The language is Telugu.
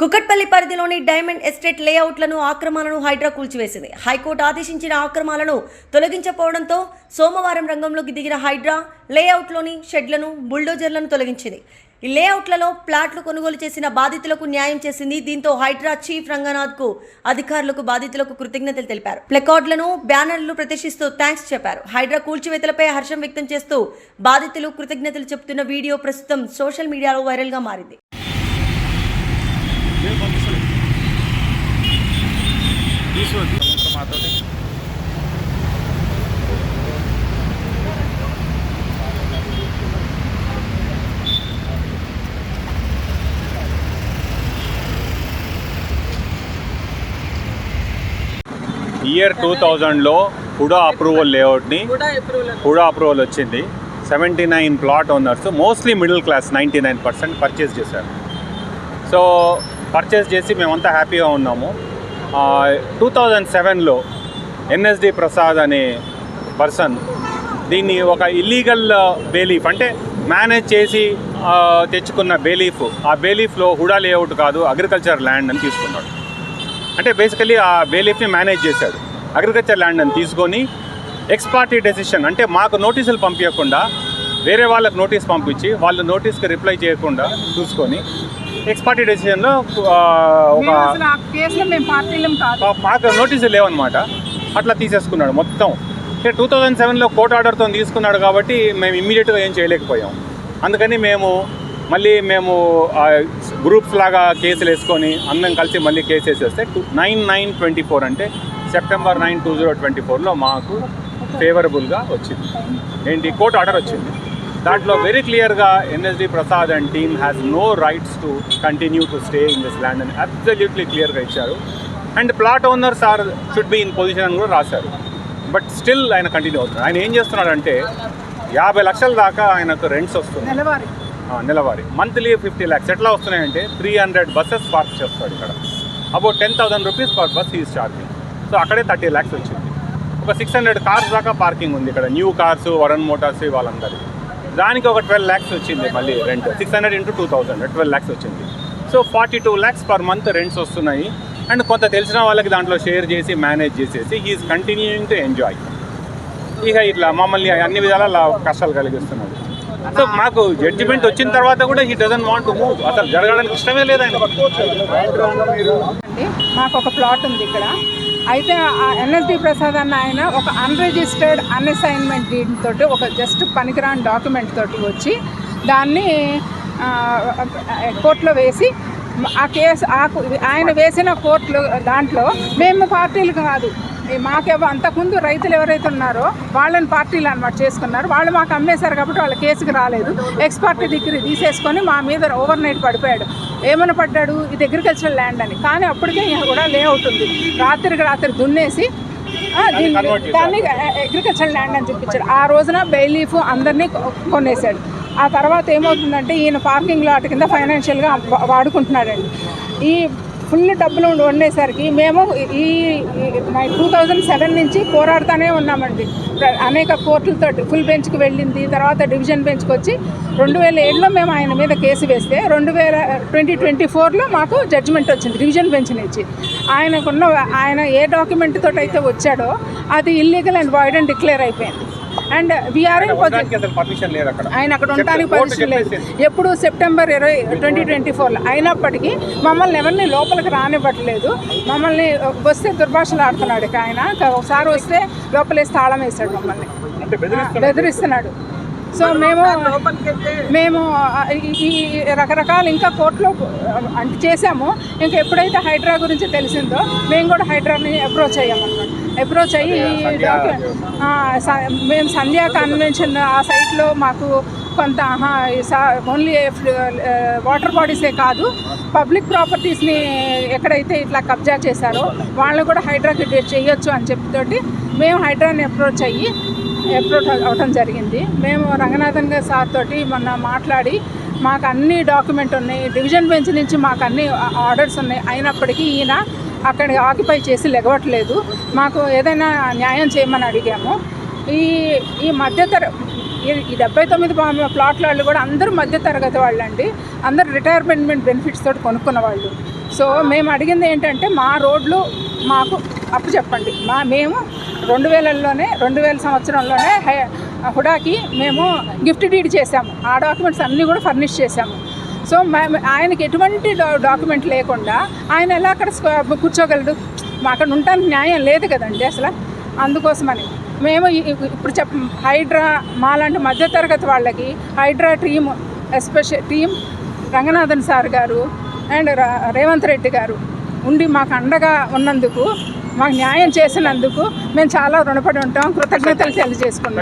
కుకట్పల్లి పరిధిలోని డైమండ్ ఎస్టేట్ లేఅవుట్లను ఆక్రమాలను హైడ్రా కూల్చివేసింది. హైకోర్టు ఆదేశించిన ఆక్రమాలను తొలగించకపోవడంతో సోమవారం రంగంలోకి దిగిన హైడ్రా లేఅవుట్లోని షెడ్లను బుల్డోజర్లను తొలగించింది. ఈ లేఅవుట్లలో ప్లాట్లు కొనుగోలు చేసిన బాధితులకు న్యాయం చేసింది. దీంతో హైడ్రా చీఫ్ రంగనాథ్కు అధికారులకు బాధితులకు కృతజ్ఞతలు తెలిపారు. ప్లెకార్డులను బ్యానర్లు ప్రదర్శిస్తూ థ్యాంక్స్ చెప్పారు. హైడ్రా కూల్చివేతలపై హర్షం వ్యక్తం చేస్తూ బాధితులు కృతజ్ఞతలు చెబుతున్న వీడియో ప్రస్తుతం సోషల్ మీడియాలో వైరల్గా మారింది నేను పంపిస్తాను మాతోటి ఇయర్ టూ థౌజండ్లో హుడా అప్రూవల్ లేఅవుట్ని హుడా అప్రూవల్ వచ్చింది seventy nine plot owners mostly middle class ninety nine percent purchase చేశారు. సో పర్చేస్ చేసి మేమంతా హ్యాపీగా ఉన్నాము. టూ థౌజండ్ సెవెన్లో ఎన్ఎస్డి ప్రసాద్ అనే పర్సన్ దీన్ని ఒక ఇల్లీగల్ బేలీఫ్ uh, అంటే మేనేజ్ చేసి తెచ్చుకున్న బేలీఫ్ ఆ బేలీఫ్లో హుడా లేఅవుట్ కాదు అగ్రికల్చర్ ల్యాండ్ అని తీసుకున్నాడు. అంటే బేసికలీ ఆ బేలీఫ్ని మేనేజ్ చేశాడు. అగ్రికల్చర్ ల్యాండ్ అని తీసుకొని ఎక్స్పార్టీ డెసిషన్ అంటే మాకు నోటీసులు పంపించకుండా వేరే వాళ్ళకి నోటీస్ పంపించి వాళ్ళు నోటీస్కి రిప్లై చేయకుండా చూసుకొని ఎక్స్పార్టీ డెసిషన్లో ఒక మాకు నోటీసులు లేవన్నమాట. అట్లా తీసేసుకున్నాడు మొత్తం. అంటే టూ థౌజండ్ సెవెన్లో కోర్ట్ ఆర్డర్తో తీసుకున్నాడు కాబట్టి మేము ఇమ్మీడియట్గా ఏం చేయలేకపోయాం. అందుకని మేము మళ్ళీ మేము గ్రూప్స్ లాగా కేసులు వేసుకొని అందరం కలిసి మళ్ళీ కేసు వేసేస్తే two nine nine twenty four అంటే September nine two zero twenty ఫోర్లో మాకు ఫేవరబుల్గా వచ్చింది. ఏంటి? కోర్ట్ ఆర్డర్ వచ్చింది. దాంట్లో వెరీ క్లియర్గా NSD Prasad and team has no rights to continue to stay in this land అని అబ్సల్యూట్లీ క్లియర్గా ఇచ్చారు. And plot owners are should be in position అని కూడా రాశారు. బట్ స్టిల్ ఆయన కంటిన్యూ అవుతున్నాడు. ఆయన ఏం చేస్తున్నాడంటే యాభై లక్షల దాకా ఆయనకు రెంట్స్ వస్తుంది నెలవారి. నెలవారీ. మంత్లీ ఫిఫ్టీ ల్యాక్స్ ఎట్లా వస్తున్నాయంటే త్రీ హండ్రెడ్ బస్సెస్ పార్క్ చేస్తాడు ఇక్కడ. About ten thousand rupees per bus is charging so అక్కడే థర్టీ ల్యాక్స్ వచ్చింది. ఒక సిక్స్ హండ్రెడ్ కార్స్ దాకా పార్కింగ్ ఉంది ఇక్కడ. న్యూ కార్స్ వరన్ మోటార్స్ వాళ్ళందరి. దానికి ఒక ట్వెల్వ్ ల్యాక్స్ వచ్చింది మళ్ళీ rent six hundred into two thousand twelve lakhs వచ్చింది. So forty two lakhs per month rents వస్తున్నాయి. అండ్ కొంత తెలిసిన వాళ్ళకి దాంట్లో షేర్ చేసి మేనేజ్ చేసేసి హీఈస్ కంటిన్యూయింగ్ టు ఎంజాయ్ ఇక ఇట్లా మమ్మల్ని అన్ని విధాల లా- కష్టాలు కలిగిస్తున్నాడు. సో మాకు జడ్జిమెంట్ వచ్చిన తర్వాత కూడా he doesn't want to move అసలు జరగడానికి ఇష్టమే లేదు ఆయన. మాకు ఒక ప్లాట్ ఉంది ఇక్కడ. అయితే ఆ ఎన్ఎస్డి ప్రసాద్ అన్న ఆయన ఒక అన్రిజిస్టర్డ్ అన్అసైన్మెంట్ డీడ్ తోటి ఒక జస్ట్ పనికిరాని డాక్యుమెంట్ తోటి వచ్చి దాన్ని కోర్టులో వేసి ఆ కేసు ఆయన వేసిన కోర్టులో దాంట్లో మేము పార్టీలు కాదు. ఈ మాకేవో అంతకుముందు రైతులు ఎవరైతే ఉన్నారో వాళ్ళని పార్టీలు అనమాట చేసుకున్నారు. వాళ్ళు మాకు అమ్మేశారు కాబట్టి వాళ్ళ కేసుకి రాలేదు. ఎక్స్ పార్టీ దగ్గర తీసేసుకొని మా మీద ఓవర్ నైట్ పడిపోయాడు. ఏమని పడ్డాడు? ఇది అగ్రికల్చరల్ ల్యాండ్ అని. కానీ అప్పటికే ఈయన కూడా లేఅవుట్ ఉంది. రాత్రికి రాత్రి దున్నేసి దీన్ని- అగ్రికల్చర్ ల్యాండ్ అని చూపించాడు ఆ రోజున బెయిలీఫ్ అందరినీ కొ- కొనేశాడు ఆ తర్వాత ఏమవుతుందంటే ఈయన పార్కింగ్ లాట్ కింద ఫైనాన్షియల్గా వాడుకుంటున్నాడండి. ఈ ఫుల్ డబ్బులు వండేసరికి మేము ఈ టూ థౌజండ్ సెవెన్ నుంచి పోరాడుతూనే ఉన్నామండి. అనేక కోర్టులతో ఫుల్ బెంచ్కి వెళ్ళింది తర్వాత డివిజన్ బెంచ్కి వచ్చి రెండు వేల ఏడులో మేము ఆయన మీద కేసు వేస్తే రెండు వేల ట్వంటీ ట్వంటీ ఫోర్లో మాకు జడ్జిమెంట్ వచ్చింది డివిజన్ బెంచ్ నుంచి. ఆయనకున్న ఆయన ఏ డాక్యుమెంట్ తోటైతే అయితే వచ్చాడో అది illegal and void and declare అయిపోయింది. అండ్ వీఆర్ ఇన్ ఆయన అక్కడ ఉండడానికి పర్మిషన్ లేదు. ఎప్పుడు సెప్టెంబర్ ఇరవై ట్వంటీ ట్వంటీ ఫోర్లో అయినప్పటికీ మమ్మల్ని ఎవరిని లోపలికి రానివ్వట్లేదు. మమ్మల్ని వస్తే దుర్భాషలు ఆడుతున్నాడు ఇక ఆయన. ఒకసారి వస్తే లోపలేసి తాళం వేశాడు మమ్మల్ని. బెదిరిస్తున్నాడు. సో మేము మేము ఈ రకరకాల ఇంకా కోర్టులో అంటే చేసాము ఇంకా ఎప్పుడైతే హైడ్రా గురించి తెలిసిందో మేము కూడా హైడ్రాని అప్రోచ్ అయ్యామన్నమాట. అప్రోచ్ అయ్యి మేము సంధ్యా కన్వెన్షన్ ఆ సైట్లో మాకు కొంత ఓన్లీ వాటర్ బాడీసే కాదు పబ్లిక్ ప్రాపర్టీస్ని ఎక్కడైతే ఇట్లా కబ్జా చేశారో వాళ్ళని కూడా హైడ్రాకి చేయొచ్చు అని చెప్పితోటి మేము హైడ్రాని అప్రోచ్ అయ్యి అప్రోచ్ అవటం జరిగింది. మేము రంగనాథన్ గారి సార్ తోటి మొన్న మాట్లాడి మాకు అన్ని డాక్యుమెంట్ ఉన్నాయి. డివిజన్ బెంచ్ నుంచి మాకు అన్ని ఆర్డర్స్ ఉన్నాయి. అయినప్పటికీ ఈయన అక్కడ ఆక్యుపై చేసి లెగవట్లేదు. మాకు ఏదైనా న్యాయం చేయమని అడిగాము. ఈ ఈ మధ్యతర ఈ- ఈ డెబ్బై తొమ్మిది ప్లాట్ల వాళ్ళు కూడా అందరూ మధ్య తరగతి వాళ్ళండి. అందరూ రిటైర్మెంట్ బెనిఫిట్స్ తోటి కొనుక్కున్న వాళ్ళు. సో మేము అడిగింది ఏంటంటే మా రోడ్లు మాకు అప్పు చెప్పండి. మా మేము రెండు వేలలోనే రెండు వేల సంవత్సరంలోనే హుడాకి మేము గిఫ్ట్ డీడ్ చేశాము. ఆ డాక్యుమెంట్స్ అన్నీ కూడా ఫర్నిష్ చేశాము. సో మేము ఆయనకి ఎటువంటి డాక్యుమెంట్ లేకుండా ఆయన ఎలా అక్కడ కూర్చోగలడు? మా అక్కడ ఉండటానికి న్యాయం లేదు కదండి అసలు. అందుకోసమని మేము ఇప్పుడు చెప్ హైడ్రా మాలాంటి మధ్యతరగతి వాళ్ళకి Hydraa team special team Ranganathan sir గారు అండ్ రేవంత్ రెడ్డి గారు ఉండి మాకు అండగా ఉన్నందుకు మాకు న్యాయం చేసినందుకు మేము చాలా రుణపడి ఉంటాం. కృతజ్ఞతలు తెలియజేసుకున్నాం.